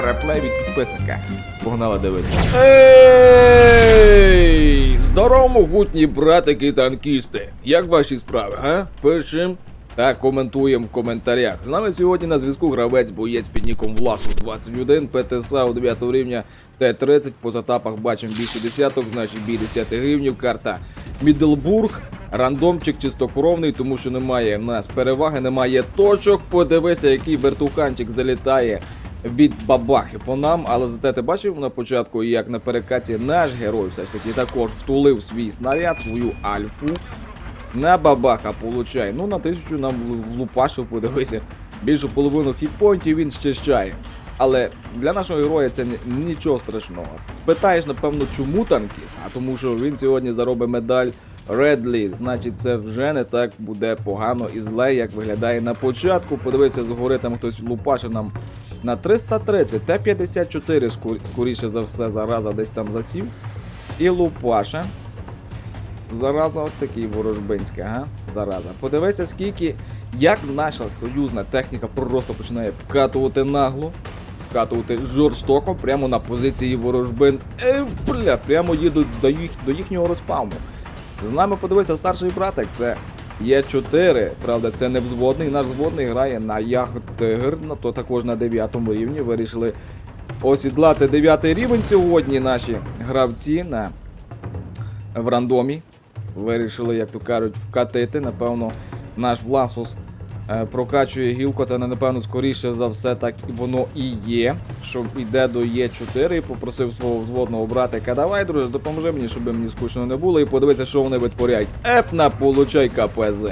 Реплей від підписника. Погнали дивитися. Ей! Здорово, могутні братики танкісти. Як ваші справи, га? Пишем та коментуємо в коментарях. З нами сьогодні на зв'язку гравець боєць під ніком Власус 21, ПТСА у 9 рівня Т-30. По затапах бачимо більше десяток, значить бій 10 гривнів. Карта Мідлбург. Рандомчик чистокровний, тому що немає в нас переваги, немає точок. Подивися, який вертуханчик залітає від бабахи по нам. Але зате ти бачив на початку, як на перекаті наш герой все ж таки також втулив свій снаряд, свою альфу. На бабаха получай. Ну на тисячу нам влупашив, подивися. Більшу половину хітпойнтів він щищає. Але для нашого героя це нічого страшного. Спитаєш, напевно, чому танкіст? А тому що він сьогодні заробить медаль Редлі. Значить, це вже не так буде погано і зле, як виглядає на початку. Подивися, згори там хтось лупашив нам на 330, Т-54 скор- скоріше за все зараза десь там засів. І лупаша. Зараза, от такий ворожбинський, ага? Зараза. Подивися, скільки, як наша союзна техніка просто починає вкатувати нагло, вкатувати жорстоко прямо на позиції ворожбин. Е, бля, прямо їдуть до, їх, до їхнього розпауну. З нами подивися старший братик, це Є4. Правда, це не взводний. Наш взводний грає на Ягдтигр, ну то також на 9 рівні. Вирішили осідлати 9 рівень сьогодні наші гравці на в рандомі. Вирішили, як то кажуть, вкатити. Напевно, наш Власус прокачує гілку, та напевно, скоріше за все, так воно і є. Що йде до Є4 і попросив свого взводного братика, давай, друже, допоможи мені, щоб мені скучно не було, і подивися, що вони витворяють. Епна, получай КПЗ.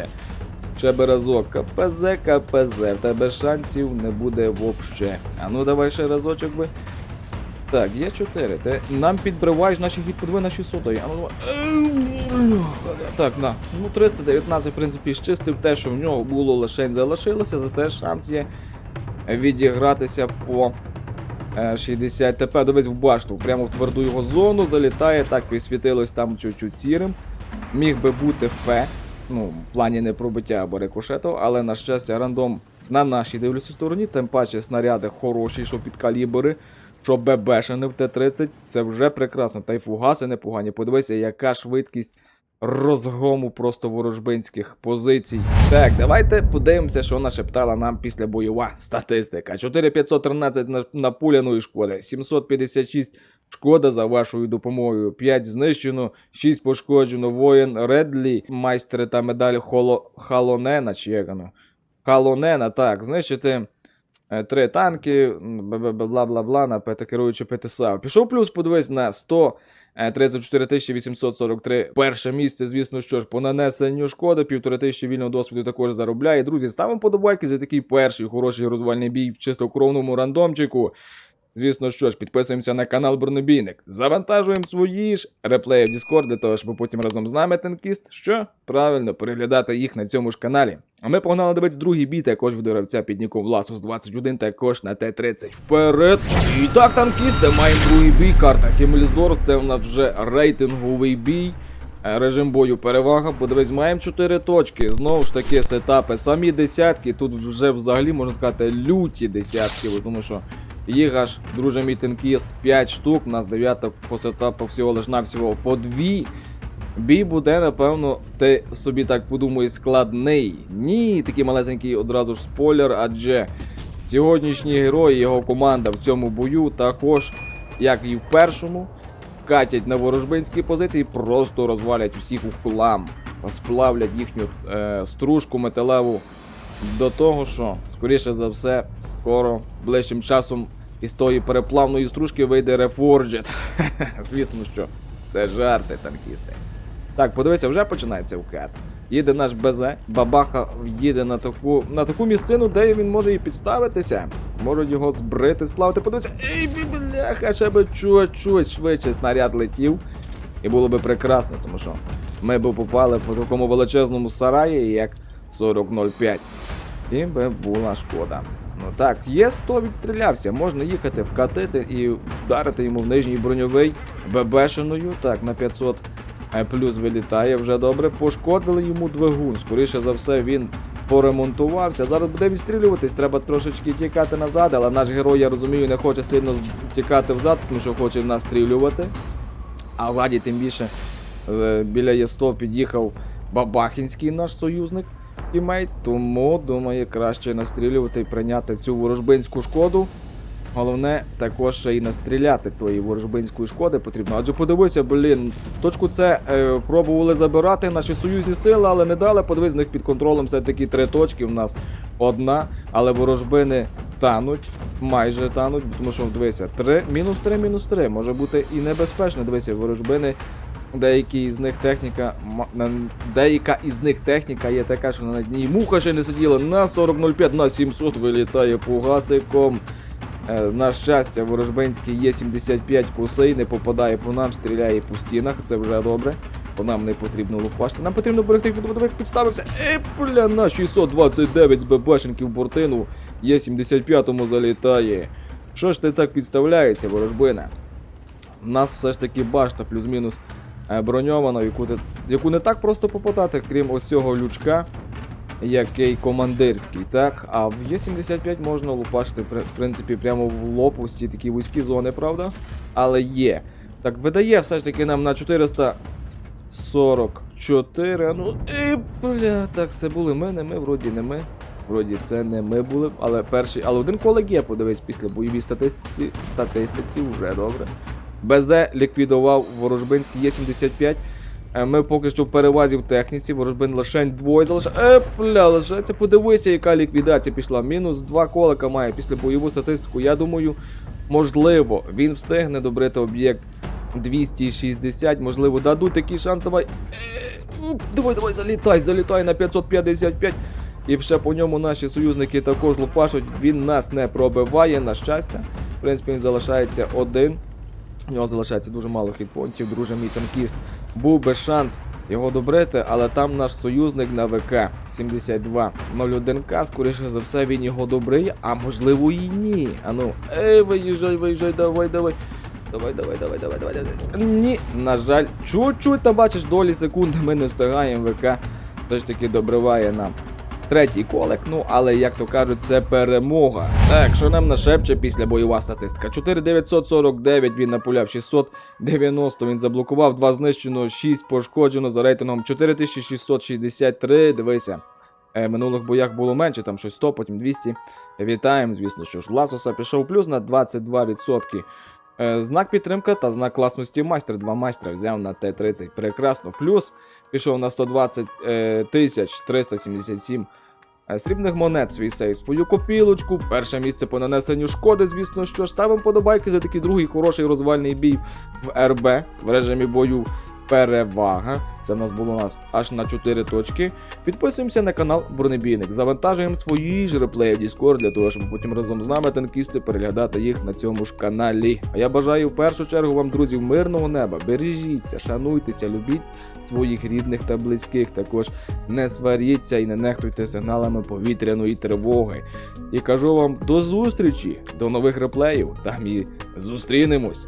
Ще би разок, КПЗ, КПЗ, в тебе шансів не буде вообще. А ну давай ще разочок би. Так, є 4. Ти нам підбриваєш наші хід подиви на 600. А ну давай. Так, на. Ну 319, в принципі, щистив те, що в нього було лишень залишилося, зате шанс є відігратися по е, 60 ТП. Дивись в башту, прямо в тверду його зону залітає, так підсвітилось там чуть-чуть сірим. Міг би бути фе. Ну, в плані не пробиття або рикошету, але на щастя, рандом на нашій дивлюся стороні, тим паче снаряди хороші, що під калібри, що ББшені в Т-30, це вже прекрасно. Та й фугаси непогані. Подивися, яка швидкість розгрому просто ворожбинських позицій. Так, давайте подивимося, що нашептала нам після бойова статистика. 4513 на- напуляної шкоди, 756 шкода за вашою допомогою, 5 знищено, 6 пошкоджено, воїн Редлі, майстри та медаль Холо... Халонена, чи як воно? Халонена, так, знищити е, три танки, м, бла-бла-бла-бла, на ПТ керуючи ПТСА. Пішов плюс, подивись на 100. Е, 34 843 перше місце, звісно, що ж, по нанесенню шкоди, півтори тисячі вільного досвіду також заробляє. Друзі, ставимо подобайки за такий перший хороший розвальний бій в чистокровному рандомчику. Звісно, що ж, підписуємося на канал Бронебійник. Завантажуємо свої ж реплеї в Discord, для того, щоб потім разом з нами танкіст, що правильно переглядати їх на цьому ж каналі. А ми погнали дивитися другий бій, також від гравця під ніком Власус 21, також на Т-30 вперед. І так, танкісти, маємо другий бій. Карта Хімельсдорф, це в нас вже рейтинговий бій. Е, Режим бою перевага, подивись, маємо 4 точки. Знову ж таки, сетапи. Самі десятки. Тут вже взагалі можна сказати люті десятки, тому що їх аж, друже мій танкіст, 5 штук, у нас дев'яток по всього лиш навсього по 2. Бій буде, напевно, ти собі так подумаєш, складний. Ні, такий малесенький одразу ж спойлер, адже сьогоднішні герої, його команда в цьому бою також, як і в першому, катять на ворожбинські позиції, просто розвалять усіх у хлам, сплавлять їхню е, стружку металеву до того, що, скоріше за все, скоро, ближчим часом із тої переплавної стружки вийде рефорджет. Звісно, що це жарти, танкісти. Так, подивися, вже починається вкат. Їде наш БЗ, бабаха їде на таку на таку місцину, де він може і підставитися. Можуть його збрити, сплавити. Подивися, ей, бляха, ще би чуть-чуть швидше снаряд летів. І було би прекрасно, тому що ми б попали по такому величезному сараї, як 4005. І би була шкода. Ну так, є 100 відстрілявся, можна їхати, вкатити і вдарити йому в нижній броньовий ББшиною. Так, на 500 е, плюс вилітає вже добре. Пошкодили йому двигун. Скоріше за все, він поремонтувався. Зараз буде відстрілюватись, треба трошечки тікати назад, але наш герой, я розумію, не хоче сильно тікати взад, тому що хоче настрілювати. А ззаді тим більше е, біля Є100 під'їхав Бабахінський наш союзник тімейт, тому думає краще настрілювати і прийняти цю ворожбинську шкоду. Головне, також ще й настріляти тої ворожбинської шкоди потрібно. Адже подивися, блін, точку С е, пробували забирати наші союзні сили, але не дали. Подивись, в них під контролем все-таки три точки. В нас одна, але ворожбини тануть, майже тануть, тому що дивися, три, мінус три, мінус три. Може бути і небезпечно. Дивися, ворожбини. Деякі з них техніка, деяка із них техніка є така, що на ній муха ще не сиділа на 40.05, на 700 вилітає фугасиком. Е, На щастя, ворожбинський є 75 кусей, не попадає по нам, стріляє по стінах, це вже добре. По нам не потрібно лупашити. Нам потрібно берегти, як підставився. Е, бля, на 629 з ББшенків бортину. Є 75-му залітає. Що ж ти так підставляєшся, ворожбина? У нас все ж таки башта плюс-мінус е, броньована, яку, яку не так просто попадати, крім ось цього лючка, який командирський, так? А в Є75 можна лупашити, в принципі, прямо в лоб ось ці такі вузькі зони, правда? Але є. Так, видає все ж таки нам на 444. Ну, і, бля, так, це були ми, не ми, вроді не ми. Вроді це не ми були, але перший. Але один колег є, подивись, після бойовій статистиці, статистиці вже добре. БЗ ліквідував ворожбинський Є75. Е, Ми поки що в перевазі в техніці, ворожбин лишень двоє залишає. Е, лишається. Подивися, яка ліквідація пішла. Мінус два колика має після бойову статистику. Я думаю, можливо, він встигне добрити об'єкт 260. Можливо, дадуть такий шанс. Давай. Е, ну, Давай, давай, залітай, залітай на 555. І ще по ньому наші союзники також лупашуть. Він нас не пробиває, на щастя. В принципі, він залишається один. У нього залишається дуже мало хітпонтів, друже мій танкіст. Був би шанс його добрити, але там наш союзник на ВК 7201К, скоріше за все, він його добриє, а можливо і ні. Ану, ей, виїжджай, виїжджай, давай, давай. Давай, давай, давай, давай, давай, давай. Ні, на жаль, чуть-чуть там бачиш долі секунди, ми не встигаємо ВК. Все ж таки добриває нам. Третій колик, ну але як то кажуть, це перемога. Так, що нам нашепче після бойова статистика? 4949 він напуляв 690, він заблокував, 2 знищено, 6 пошкоджено за рейтингом 4663. Дивися. Е, минулих боях було менше, там щось 100, потім 200. Вітаємо, звісно, що ж. Ласоса пішов плюс на 22%. Е, знак підтримка та знак класності майстра. Два майстра взяв на Т-30. Прекрасно. Плюс пішов на 120 е, тисяч 377 е, срібних монет свій сейф, свою копілочку. Перше місце по нанесенню шкоди, звісно, що ж. Ставимо подобайки за такий другий хороший розвальний бій в РБ в режимі бою. Перевага. Це в нас було нас аж на 4 точки. Підписуємося на канал Бронебійник. Завантажуємо свої ж реплеї в Discord для того, щоб потім разом з нами танкісти переглядати їх на цьому ж каналі. А я бажаю в першу чергу вам, друзі, мирного неба. Бережіться, шануйтеся, любіть своїх рідних та близьких. Також не сваріться і не нехтуйте сигналами повітряної тривоги. І кажу вам до зустрічі, до нових реплеїв. Там і зустрінемось.